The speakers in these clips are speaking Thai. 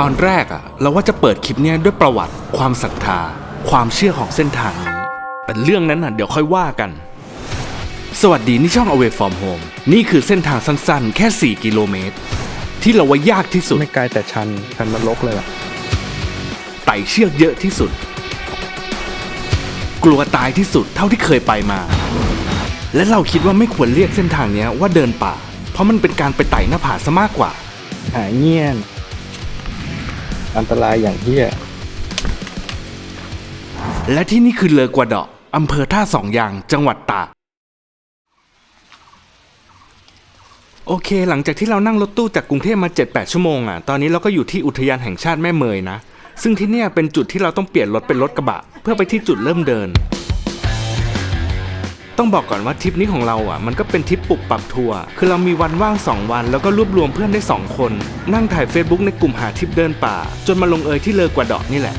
ตอนแรกอะเราว่าจะเปิดคลิปเนี้ยด้วยประวัติความศรัทธา ความเชื่อของเส้นทางนี้แต่เรื่องนั้นน่ะเดี๋ยวค่อยว่ากัน สวัสดีนี่ช่อง Away from Home นี่คือเส้นทางสั้นๆ แค่ 4 กิโลเมตร ที่เราว่ายากที่สุด ไม่ไกลแต่ชันชันนรกเลยล่ะไต่เชือกเยอะที่สุด กลัวตายที่สุดเท่าที่เคยไปมา และเราคิดว่าไม่ควรเรียกเส้นทางเนี้ยว่าเดินป่า เพราะมันเป็นการไปไต่หน้าผาซะมากกว่า หายเงียน อันตรายอย่างเฮียและที่นี่คือเลอกวาดอกอำเภอท่าสองยาง จังหวัดตาก โอเค หลังจากที่เรานั่งรถตู้จากกรุงเทพมา 7-8 ชั่วโมงอะ ตอนนี้เราก็อยู่ที่อุทยานแห่งชาติแม่เมยนะ ซึ่งที่เนี่ยเป็นจุดที่เราต้องเปลี่ยนรถเป็นรถกระบะ เพื่อไปที่จุดเริ่มเดิน ต้องบอกก่อนว่าทริปนี้ของเราอะมันก็เป็นทริปปลุกปรับทัวร์คือเรามีวันว่าง 2 วัน แล้วก็รวบรวมเพื่อนได้ 2 คน นั่งถ่าย Facebook ในกลุ่มหาทริปเดินป่า จนมาลงเอยที่เลอกว่าดอกนี่แหละ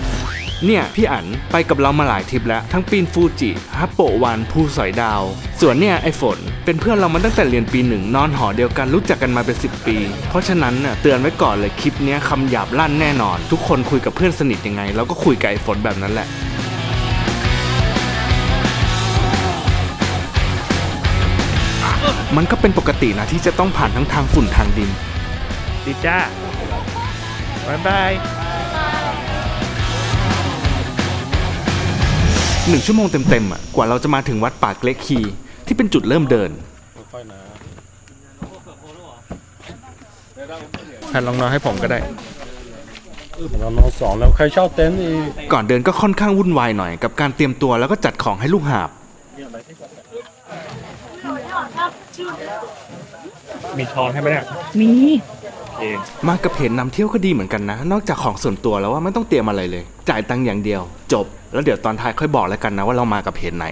เนี่ยพี่อั๋นไปกับเรามาหลายทริปแล้ว ทั้งปีนฟูจิฮัปโปวันภูสอยดาว ส่วนเนี่ยไอฝน เป็นเพื่อนเรามาตั้งแต่เรียนปีหนึ่งนอนหอเดียวกันรู้จักกันมาเป็น 10 ปี เพราะฉะนั้นเน่ะเตือนไว้ก่อนเลยคลิปนี้คำหยาบลั่นแน่นอน ทุกคนคุยกับเพื่อนสนิทยังไงเราก็คุยกับไอฝนแบบนั้นแหละ มันก็เป็นปกตินะที่จะต้องผ่านทั้งทางฝุ่นทางดิน ดีจ้าบายบายหนึ่งชั่วโมงเต็มๆอะกว่าเราจะมาถึงวัดป่าเกล็กคี ที่เป็นจุดเริ่มเดินแผ่นรองนอนให้ผมก็ได้เรานอนสองแล้วใครเช่าเต็นท์อีกก่อนเดินก็ค่อนข้างวุ่นวายหน่อยกับการเตรียมตัวแล้วก็จัดของให้ลูกหาบ มีช้อนให้ไหมเนี่ยมีเองมากับเพจนำเที่ยวก็ดีเหมือนกันนะ นอกจากของส่วนตัวแล้วว่าไม่ต้องเตรียมอะไรเลย จ่ายตังค์อย่างเดียว จบ แล้วเดี๋ยวตอนท้ายค่อยบอกแล้วกันนะว่าเรามากับเพจไหน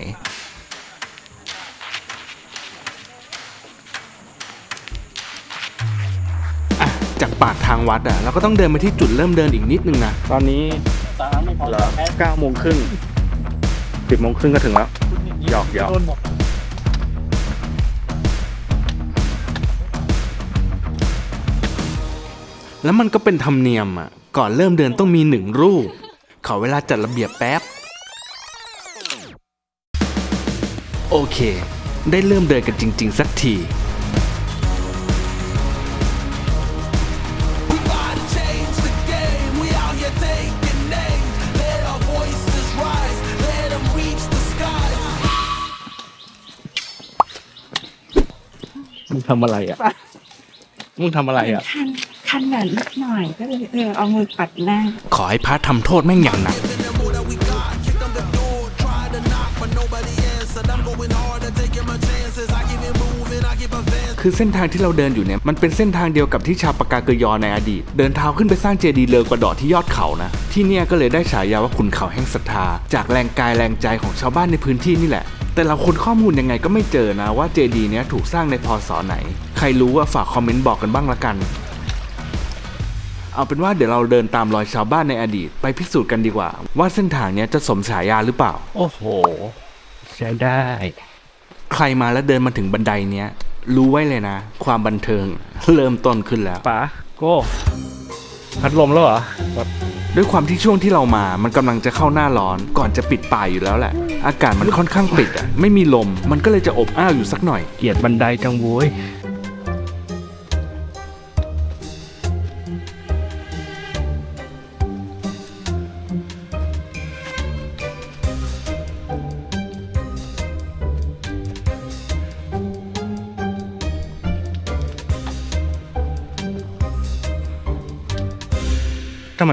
อะ จากปากทางวัดอะเราก็ต้องเดินไปที่จุดเริ่มเดินอีกนิดนึงนะ ตอนนี้เหรอเก้าโมงครึ่งสิบโมงครึ่งก็ถึงแล้วหยอกหยอก แล้วมันก็เป็นธรรมเนียมอะ ก่อนเริ่มเดินต้องมีหนึ่งรูป ขอเวลาจัดระเบียบแป๊บ โอเค ได้เริ่มเดินกันจริง ๆ สักที change the game. We out here taking names. Let our voices rise. Let them reach the skies. มึงทำอะไรอะ มึงทำอะไรอะคัน คันแบบนิดหน่อยก็เลยเออเอามือปัดหน้า ขอให้พระทำโทษแม่งอย่างหนัก คือเส้นทางที่เราเดินอยู่เนี่ย มันเป็นเส้นทางเดียวกับที่ชาวปากาเกยอในอดีต เดินเท้าขึ้นไปสร้างเจดีย์เลอกว่าดอที่ยอดเขานะ ที่เนี่ยก็เลยได้ฉายาว่าขุนเขาแห่งศรัทธา จากแรงกายแรงใจของชาวบ้านในพื้นที่นี่แหละแต่เราค้นข้อมูลยังไงก็ไม่เจอนะว่าเจดีย์เนี้ยถูกสร้างในพศไหน ใครรู้ว่าฝากคอมเมนต์บอกกันบ้างละกัน เอาเป็นว่าเดี๋ยวเราเดินตามรอยชาวบ้านในอดีตไปพิสูจน์กันดีกว่า ว่าเส้นทางเนี้ยจะสมฉายาหรือเปล่า โอ้โหใช้ได้ ใครมาแล้วเดินมาถึงบันไดเนี้ย รู้ไว้เลยนะ ความบันเทิง เริ่มต้นขึ้นแล้ว ป๋าโก้พัดลมแล้วเหรอด้วยความที่ช่วงที่เรามา มันกำลังจะเข้าหน้าร้อน ก่อนจะปิดป่าอยู่แล้วแหละ อากาศมันค่อนข้างปิดอะ ไม่มีลม มันก็เลยจะอบอ้าวอยู่สักหน่อย เกลียดบันไดจังโว้ย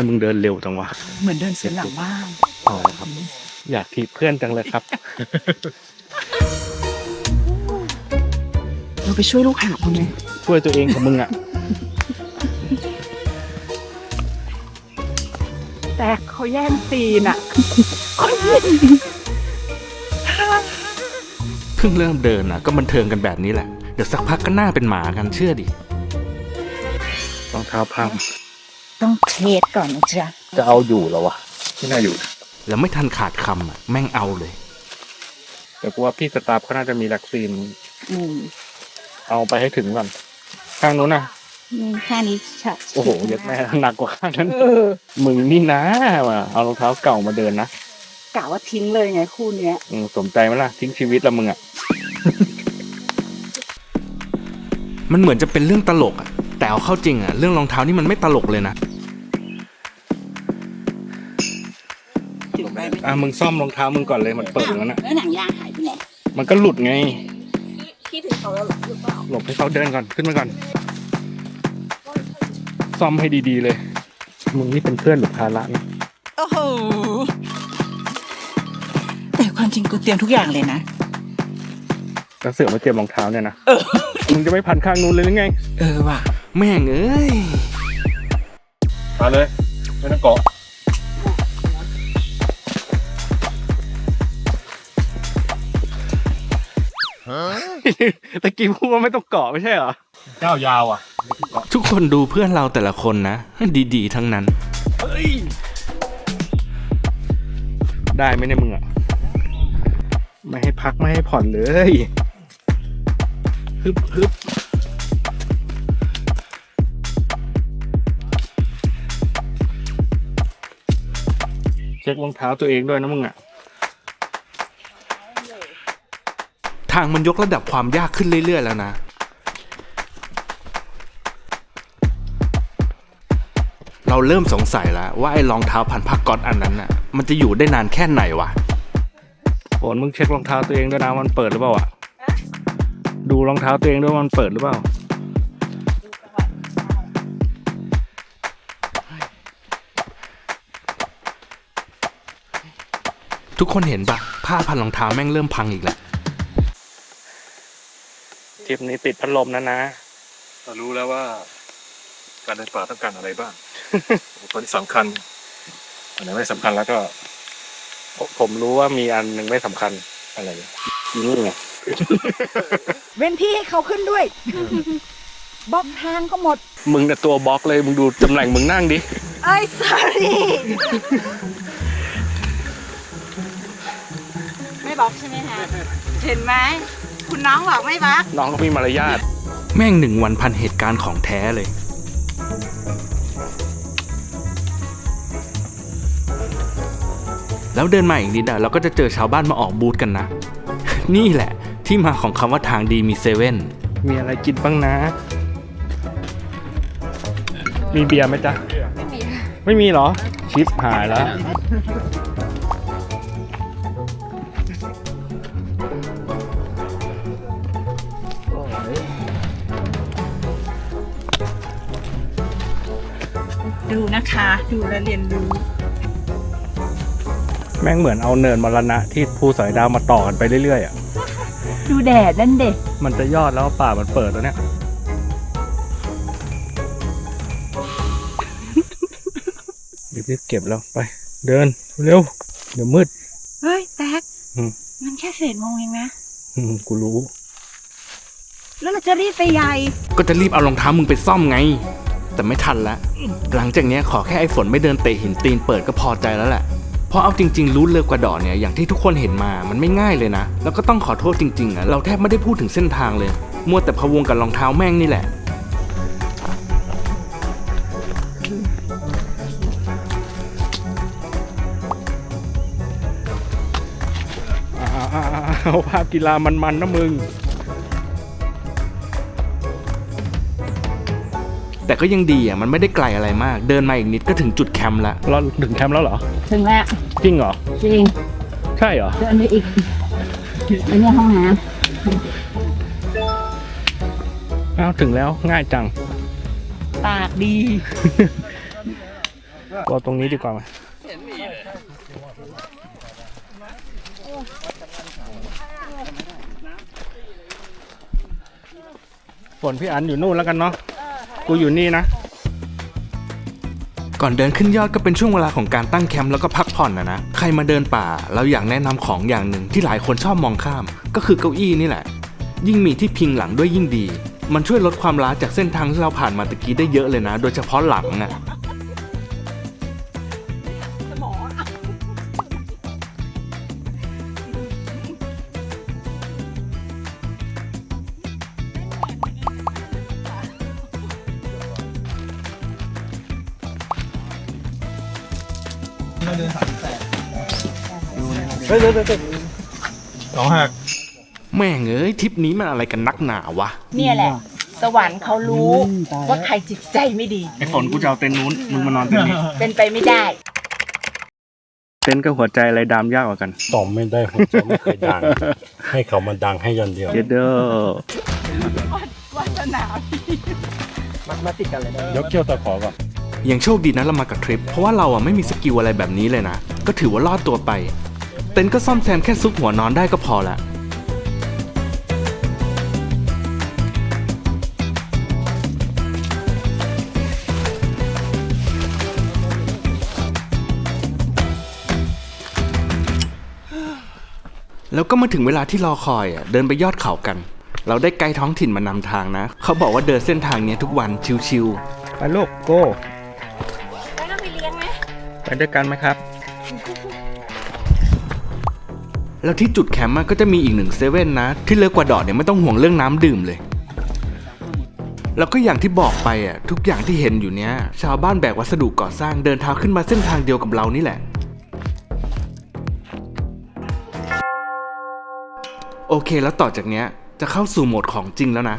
มมึงเดินเร็วจังวะ เหมือนเดินเสียหลังบ้านอ๋อครับ อยากถีบเพื่อนจังเลยครับ เราไปช่วยลูกหาบเขาไหมช่วยตัวเองของมึงอะ แต่เขาแย่งซีนอะเขาแย่งเพิ่งเริ่มเดินอะ ก็บันเทิงกันแบบนี้แหละ เดี๋ยวสักพักก็หน้าเป็นหมากันเชื่อดิรองเท้าพัง ต้องเทสก่อนนะจ๊ะจะเอาอยู่เหรอวะไม่น่าอยู่แล้วไม่ทันขาดคำอะแม่งเอาเลย แต่กูว่าพี่สตาฟเขาน่าจะมีวัคซีนอืมเอาไปให้ถึงก่อนข้างนู้นน่ะนี่แค่นี้ฉะโอ้โหเยอะแม่หนักกว่าข้างนั้นมึงนี่นะมาเอารองเท้าเก่ามาเดินนะกะว่าทิ้งเลยไงคู่เนี้ย อืมสมใจไหมล่ะทิ้งชีวิตละมึงอะมันเหมือนจะเป็นเรื่องตลกอะแต่เอาเข้าจริงอะเรื่องรองเท้านี่มันไม่ตลกเลยนะ อะมึงซ่อมรองเท้ามึงก่อนเลยมันเปิดอยู่แล้วนะแล้วหนังยางหายไปไหนมันก็หลุดไงพี่ถึงเขาแล้วหรือเปล่าหลบให้เขาเดินก่อนขึ้นมาก่อน ซ่อมให้ดีๆเลย มึงนี่เป็นเพื่อนหรือภาระนะโอ้โหแต่ความจริงกูเตรียมทุกอย่างเลยนะ แล้วเสือกมาเตรียมรองเท้าเนี่ยนะมึงจะไม่พันข้างนู้นเลยหรือไง เออว่ะ แม่งเอ้ย มาเลย ไม่ต้องเกาะ ตะกี้พูดว่าไม่ต้องเกาะไม่ใช่เหรอ เจ้ายาวอะ ทุกคนดูเพื่อนเราแต่ละคนนะ ดีๆ ทั้งนั้นได้ไหมเนี่ยมึงอะ ไม่ให้พักไม่ให้ผ่อนเลย ฮึบฮึบเช็ครองเท้าตัวเองด้วยนะมึงอะางมันยกระดับความยากขึ้นเรื่อย ๆ แล้วนะเราเริ่มสงสัยแล้วว่าไอ้รองเท้าพันผ้าก๊อตอันนั้นน่ะมันจะอยู่ได้นานแค่ไหนวะฝนมึงเช็ครองเท้าตัวเองด้วยนะว่ามันเปิดหรือเปล่าอะดูรองเท้าตัวเองด้วยว่ามันเปิดหรือเปล่าทุกคนเห็นปะผ้าพันรองเท้าแม่งเริ่มพังอีกแล้ว ทริปนี้ติดพัดลมนะนะเรารู้แล้วว่า การเดินป่าต้องการอะไรบ้างตอนที่สำคัญอันไหนไม่สำคัญแล้วก็ผมผมรู้ว่ามีอันหนึ่งไม่สำคัญอะไรอีนี่ไงเว้นที่ให้เขาขึ้นด้วย บล็อกทางก็หมด มึงแต่ะตัวบล็อกเลยมึงดูตำแหน่งมึงนั่งดิ เอ้ย sorry ไม่บล็อกใช่ไหมฮะเห็นไหม คุณน้องบอกไม่บล็อกน้องก็มีมารยาท แม่งหนึ่งวันพันเหตุการณ์ของแท้เลย แล้วเดินมาอีกนิดอะเราก็จะเจอชาวบ้านมาออกบูธกันนะ นี่แหละ ที่มาของคำว่าทางดีมีเซเว่นมีอะไรกินบ้างนะ มีเบียร์ไหมจ๊ะ ไม่มี ไม่มีเหรอ ชิปหายแล้ว นะคะ ดูและเรียนรู้ แม่งเหมือนเอาเนินมรณะที่ภูสอยดาวมาต่อกันไปเรื่อยๆอะ ดูแดดนั่นเด็กมันจะยอดแล้วป่ามันเปิดแล้วเนี่ย รีบๆเก็บแล้วไป เดินเร็ว เดี๋ยวมืด เฮ้ยแท็กอืม มันแค่เศษโมงเองนะ อืมกูรู้ แล้วเราจะรีบไปใหญ่ ก็จะรีบเอารองเท้ามึงไปซ่อมไง แต่ไม่ทันละ หลังจากนี้ขอแค่ไอ้ฝนไม่เดินเตะหินตีนเปิดก็พอใจแล้วแหละ เพราะเอาจริง ๆ รู้เลือกกว่าดอเนี่ยอย่างที่ทุกคนเห็นมา มันไม่ง่ายเลยนะ แล้วก็ต้องขอโทษจริงๆอะเราแทบไม่ได้พูดถึงเส้นทางเลย มัวแต่พะวงกับรองเท้าแม่งนี่แหละเอาภาพกีฬามันๆนะมึง ก็ยังดีอะมันไม่ได้ไกลอะไรมาก เดินมาอีกนิดก็ถึงจุดแคมป์ละเราถึงแคมป์แล้วเหรอถึงแล้วจริงเหรอจริงใช่เหรอเดินไปอีกอันนี้ห้องน้อ้าวถึงแล้วง่ายจังำปากดี ก็ตรงนี้ดีกว่าไหมฝนพี่อันอยู่นู่นแล้วกันเนาะ กูอยู่นี่นะ ก่อนเดินขึ้นยอดก็เป็นช่วงเวลาของการตั้งแคมป์แล้วก็พักผ่อนนะนะ ใครมาเดินป่าเราอยากแนะนำของอย่างหนึ่งที่หลายคนชอบมองข้าม ก็คือเก้าอี้นี่แหละ ยิ่งมีที่พิงหลังด้วยยิ่งดี มันช่วยลดความล้าจากเส้นทางที่เราผ่านมาตะกี้ได้เยอะเลยนะ โดยเฉพาะหลังอะ สองหักแม่งเอ้ยทริปนี้มันอะไรกันนักหนาวะ เนี่ยแหละ สวรรค์เขารู้ว่าใครจิตใจไม่ดี ไอ้ฝนกูจะเอาเต็นท์นู้น มึงมานอนเต็นท์นี้ เป็นไปไม่ได้ เต็นท์กับหัวใจอะไรดามยากกว่ากันตอบไม่ได้ผมจะไม่เคยดัง ให้เขามาดังให้อยันเดียวเจเดอร์มาติดกันเลยนะยกเขี้ยวตะขอก่อนยังโชคดีนะเรามากับทริป เพราะว่าเราอะไม่มีสกิลอะไรแบบนี้เลยนะ ก็ถือว่ารอดตัวไปเต็นท์ก็ซ่อมแซมแค่ซุกหัวนอนได้ก็พอละแล้วก็มาถึงเวลาที่รอคอยอะเดินไปยอดเขากัน เราได้ไกด์ท้องถิ่นมานำทางนะ เขาบอกว่าเดินเส้นทางเนี้ยทุกวันชิวๆไปลูกโก้แล้วเราไปเลี้ยงไหมไปด้วยกันไหมครับ แล้วที่จุดแคมป์ก็จะมีอีกหนึ่งเซเว่นนะ ที่เลิกกว่าดอดเนี่ยไม่ต้องห่วงเรื่องน้ำดื่มเลย แล้วก็อย่างที่บอกไปอะทุกอย่างที่เห็นอยู่เนี้ย ชาวบ้านแบกวัสดุก่อสร้างเดินเท้าขึ้นมาเส้นทางเดียวกับเรานี่แหละ โอเคแล้วต่อจากเนี้ยจะเข้าสู่โหมดของจริงแล้วนะ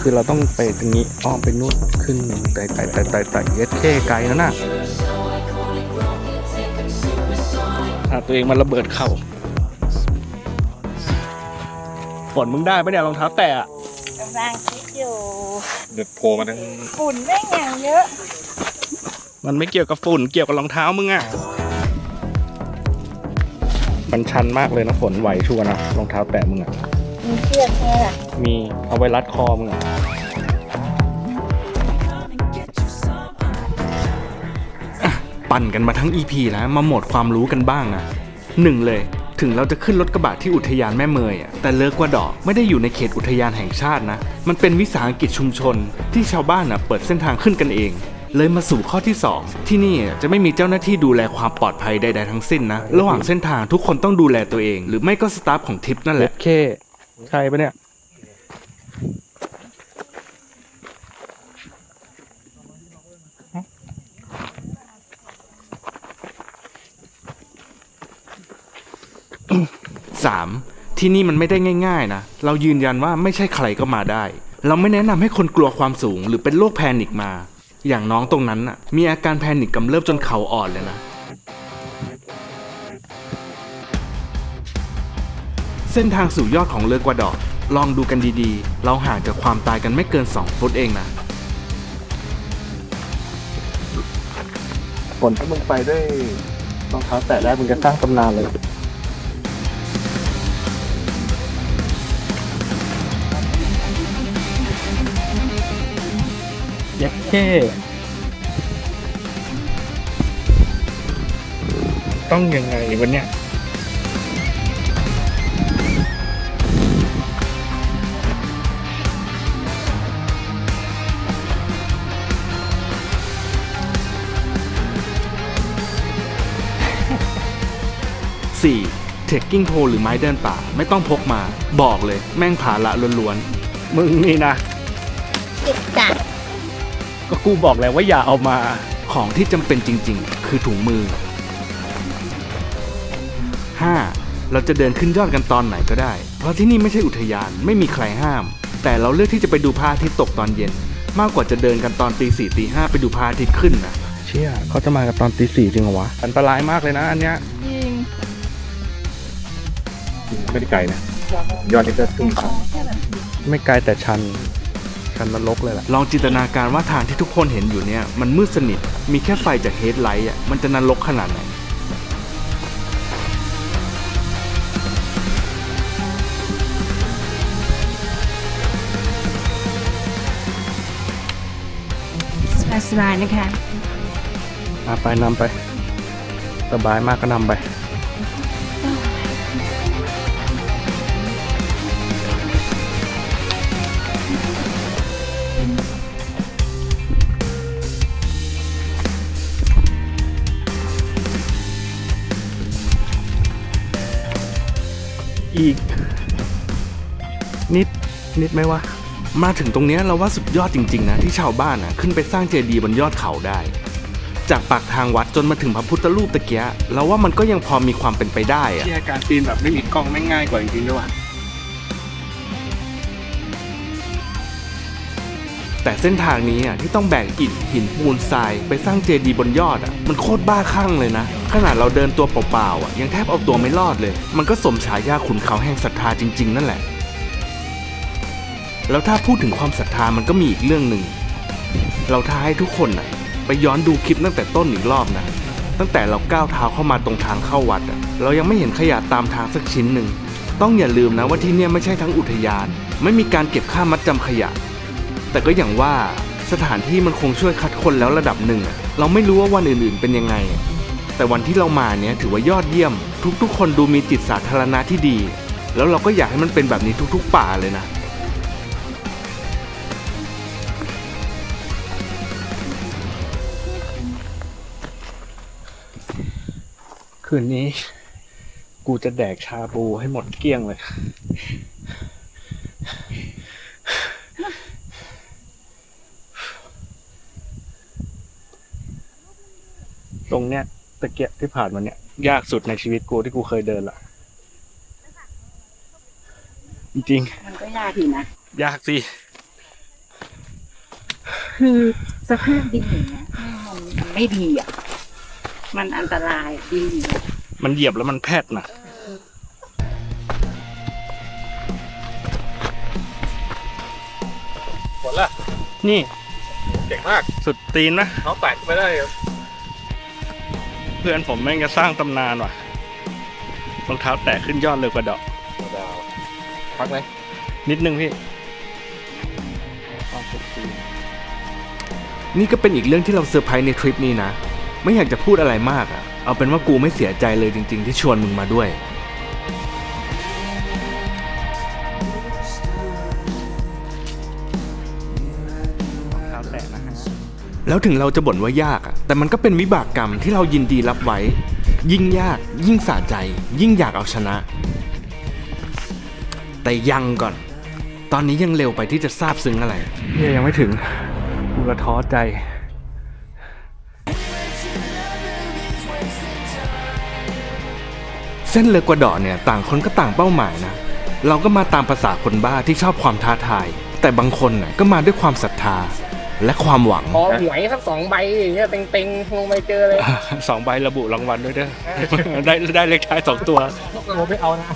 คือเราต้องไปตรงนี้อ้อมไปนู่นขึ้นไต่ไต่ไต่ไต่ไต่เย็ดเข้ไกลแล้วนะ ตัวเองมันระเบิดเข่าฝนมึงได้ปะเนี่ยรองเท้าแตะอะกำลังคิดอยู่เดือดโผล่มาทั้งฝุ่นแม่งอย่างเยอะ มันไม่เกี่ยวกับฝุ่นเกี่ยวกับรองเท้ามึงอะมันชันมากเลยนะฝนไหวชัวร์นะรองเท้าแตะมึงอะมีเชือกแค่ล่ะมีเอาไว้รัดคอมึงอะ ปั่นกันมาทั้ง EP แล้วมาหมดความรู้กันบ้างนะหนึ่งเลย ถึงเราจะขึ้นรถกระบะที่อุทยานแม่เมยอะแต่เลิกกว่าดอกไม่ได้อยู่ในเขตอุทยานแห่งชาตินะ มันเป็นวิสาหกิจชุมชน ที่ชาวบ้านอะเปิดเส้นทางขึ้นกันเอง เลยมาสู่ข้อที่ 2 ที่นี่จะไม่มีเจ้าหน้าที่ดูแลความปลอดภัยใดๆทั้งสิ้นนะ ระหว่างเส้นทางทุกคนต้องดูแลตัวเอง หรือไม่ก็สตาฟของทริปนั่นแหละดเข้ใช่ปะเนี่ย 3. ที่นี่มันไม่ได้ง่ายๆนะ เรายืนยันว่าไม่ใช่ใครก็มาได้ เราไม่แนะนำให้คนกลัวความสูง หรือเป็นโรคแพนิคมา อย่างน้องตรงนั้นน่ะ มีอาการแพนิคกำเริบจนเขาอ่อนเลยนะ เส้นทางสู่ยอดของเลอกวาดอร์ลองดูกันดีๆ เราห่างจากความตายกันไม่เกิน 2 ฟุตเองนะฝนถ้ามึงไปด้วยรองเท้าแตะได้มึงจะสร้างตำนานเลย เย็ดเข้ต้องยังไงวันเนี้ยสี่เทคกิ้งโพหรือไม้เดินป่า ไม่ต้องพกมา บอกเลยแม่งผาละล้วนมึงนี่นะ ติดจัด ก็กูบอกแล้วว่าอย่าเอามาๆของที่จำเป็นจริงๆ คือถุงมือ 5. เราจะเดินขึ้นยอดกันตอนไหนก็ได้ เพราะที่นี่ไม่ใช่อุทยานไม่มีใครห้าม แต่เราเลือกที่จะไปดูพระอาทิตย์ตกตอนเย็น มากกว่าจะเดินกันตอนตีสี่ตีห้าไปดูพระอาทิตย์ขึ้นนะเชี่ยเขาจะมากับตอนตีสี่จริงเหรอวะอันตรายมากเลยนะอันเนี้ยไม่ได้ไกลนะ ยอดนี่ก็ขึ้นเขาไม่ไกลแต่ชัน ชันนรกเลยแหละลองจินตนาการว่าทางที่ทุกคนเห็นอยู่เนี่ยมันมืดสนิทมีแค่ไฟจากเฮดไลท์อะมันจะนรกขนาดไหนสบายๆนะคะมาไปนำไป สบายมากก็นำไป นิดนิดไหมวะ มาถึงตรงเนี้ยเราว่าสุดยอดจริง ๆ นะ ที่ชาวบ้านนะขึ้นไปสร้างเจดีย์บนยอดเขาได้ จากปากทางวัดจนมาถึงพระพุทธรูปตะเกียะเราว่ามันก็ยังพอมีความเป็นไปได้อะที่การปีนแบบไม่มีกล้องไม่ง่ายกว่าจริงๆด้วยว่ะแต่เส้นทางนี้อะที่ต้องแบกอิฐหินปูนทรายไปสร้างเจดีย์บนยอดอะมันโคตรบ้าคลั่งเลยนะ ขนาดเราเดินตัวเปล่าๆอะยังแทบเอาตัวไม่รอดเลย มันก็สมฉายาขุนเขาแห่งศรัทธาจริง ๆ นั่นแหละ แล้วถ้าพูดถึงความศรัทธามันก็มีอีกเรื่องหนึ่ง เราท้าให้ทุกคนน่ะไปย้อนดูคลิปตั้งแต่ต้นอีกรอบนะ ตั้งแต่เราก้าวเท้าเข้ามาตรงทางเข้าวัดอะเรายังไม่เห็นขยะตามทางสักชิ้นหนึ่ง ต้องอย่าลืมนะว่าที่เนี่ยไม่ใช่ทั้งอุทยาน ไม่มีการเก็บค่ามัดจำขยะ แต่ก็อย่างว่าสถานที่มันคงช่วยคัดคนแล้วระดับหนึ่งอะเราไม่รู้ว่าวันอื่นๆเป็นยังไง แต่วันที่เรามาเนี้ยถือว่ายอดเยี่ยม ทุกๆ คนดูมีจิตสาธารณะที่ดี แล้วเราก็อยากให้มันเป็นแบบนี้ทุก ๆ ป่าเลยนะ คืนนี้ กูจะแดกชาบูให้หมดเกลี้ยงเลย ตรงเนี้ยตะเกียบที่ผ่านมาเนี่ย ยากสุดในชีวิตกูที่กูเคยเดินละจริงมันก็ยากทีนะ ๆยากสิ คือสภาพดินอย่างเงี้ยมันมันไม่ดีอะ มันอันตรายดินอย่างเงี้ยมันเหยียบแล้วมันแพทนะหมดละนี่เก่งมากสุดตีนนะน้องแตกไม่ได้ครับเพื่อนผมแม่งจะสร้างตำนานว่ะรองเท้าแตะขึ้นยอดเลยกว่าดอกดาวพักไหมนิดนึงพี่ความสุดตีนนี่ก็เป็นอีกเรื่องที่เราเซอร์ไพรส์ในทริปนี้นะ ไม่อยากจะพูดอะไรมากอะเอาเป็นว่ากูไม่เสียใจเลยจริง ๆ ที่ชวนมึงมาด้วยรองเท้าแตะนะฮะ แล้วถึงเราจะบ่นว่ายากอะแต่มันก็เป็นวิบากกรรมที่เรายินดีรับไว้ ยิ่งยาก ยิ่งสะใจ ยิ่งอยากเอาชนะ แต่ยังก่อน ตอนนี้ยังเร็วไปที่จะทราบซึ้งอะไรเฮียยังไม่ถึงกูละท้อใจ เส้นเลอกวาดอร์เนี่ยต่างคนก็ต่างเป้าหมายนะ เราก็มาตามภาษาคนบ้าที่ชอบความท้าทาย แต่บางคนน่ะก็มาด้วยความศรัทธาและความหวังขอหวยสักสองใบอย่างเงี้ยเต็งๆลงไปเจอเลยสองใบระบุรางวัลด้วยเด้อได้ได้เลขท้ายสองตัวผมไม่เอานะ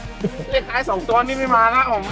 เลขท้ายสองตัวนี่ไม่มาแล้วผม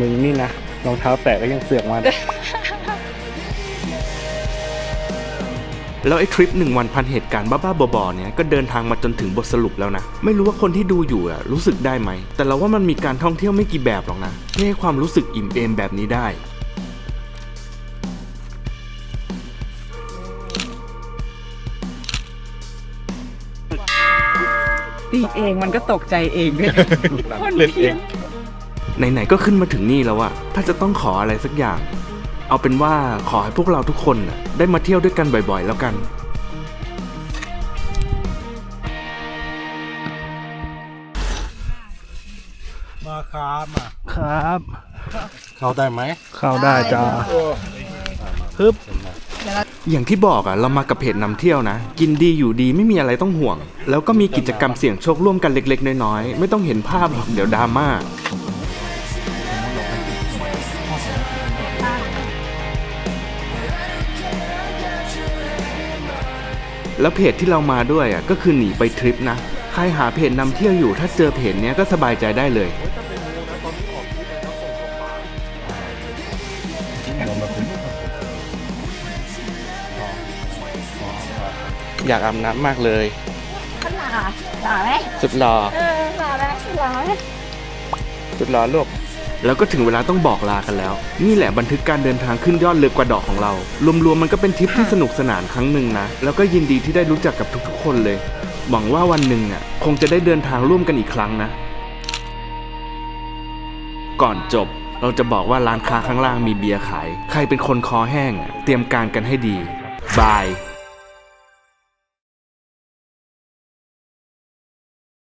มึงนี่นะรองเท้าแตะก็ยังเสือกมา แล้วไอ้ทริปหนึ่งวันพันเหตุการณ์บ้าๆบอๆเนี่ยก็เดินทางมาจนถึงบทสรุปแล้วนะ ไม่รู้ว่าคนที่ดูอยู่อะรู้สึกได้ไหม แต่เราว่ามันมีการท่องเที่ยวไม่กี่แบบหรอกนะที่ให้ความรู้สึกอิ่มเอมแบบนี้ได้ตีเองมันก็ตกใจเองด้วยคนเล่นเอง ไหนๆก็ขึ้นมาถึงนี่แล้วอะถ้าจะต้องขออะไรสักอย่าง เอาเป็นว่าขอให้พวกเราทุกคนน่ะได้มาเที่ยวด้วยกันบ่อยๆ แล้วกัน มาครับมาครับเข้าได้ไหมเข้าได้จ้าฮึบอย่างที่บอกอะเรามากับเพจนำเที่ยวนะ กินดีอยู่ดีไม่มีอะไรต้องห่วง แล้วก็มีกิจกรรมเสี่ยงโชคร่วมกันเล็ก ๆ น้อยๆไม่ต้องเห็นภาพหรอกเดี๋ยวดราม่า แล้วเพจที่เรามาด้วยอะก็คือหนีไปทริปนะ ใครหาเพจนำเที่ยวอยู่ ถ้าเจอเพจเนี้ยก็สบายใจได้เลย อยากอาบน้ำมากเลยขนาดหล่อไหมสุดหล่อเออหล่อไหมหล่อไหมสุดหล่อลูก แล้วก็ถึงเวลาต้องบอกลากันแล้ว นี่แหละบันทึกการเดินทางขึ้นยอดเรือกว่าดอกของเรา รวมๆมันก็เป็นทริปที่สนุกสนานครั้งหนึ่งนะ แล้วก็ยินดีที่ได้รู้จักกับทุกๆ คนเลย หวังว่าวันหนึ่งอะคงจะได้เดินทางร่วมกันอีกครั้งนะ ก่อนจบเราจะบอกว่าร้านค้าข้างล่างมีเบียร์ขาย ใครเป็นคนคอแห้งอะเตรียมการกันให้ดีบาย